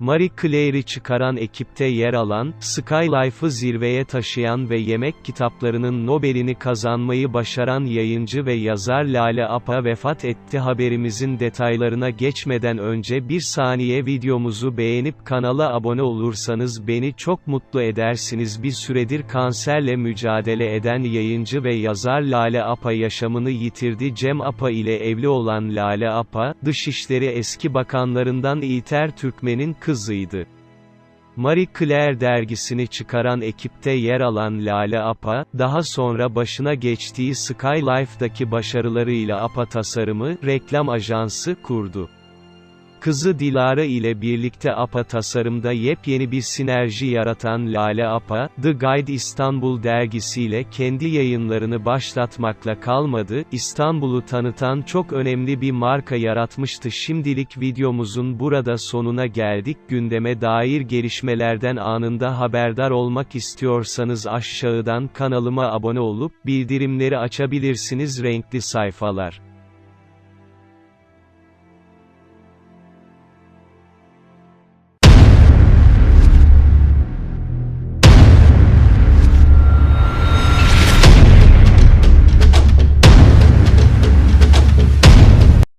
Marie Claire'i çıkaran ekipte yer alan, Skylife'ı zirveye taşıyan ve yemek kitaplarının Nobel'ini kazanmayı başaran yayıncı ve yazar Lale Apa vefat etti. Haberimizin detaylarına geçmeden önce bir saniye videomuzu beğenip kanala abone olursanız beni çok mutlu edersiniz. Bir süredir kanserle mücadele eden yayıncı ve yazar Lale Apa yaşamını yitirdi. Cem Apa ile evli olan Lale Apa, Dışişleri eski bakanlarından İter Türkmen'in kızıydı. Marie Claire dergisini çıkaran ekipte yer alan Lale Apa, daha sonra başına geçtiği Skylife'daki başarılarıyla Apa Tasarımı, reklam ajansı kurdu. Kızı Dilara ile birlikte APA tasarımda yepyeni bir sinerji yaratan Lale APA, The Guide İstanbul dergisiyle kendi yayınlarını başlatmakla kalmadı, İstanbul'u tanıtan çok önemli bir marka yaratmıştı. Şimdilik videomuzun burada sonuna geldik. Gündeme dair gelişmelerden anında haberdar olmak istiyorsanız aşağıdan kanalıma abone olup bildirimleri açabilirsiniz renkli sayfalar.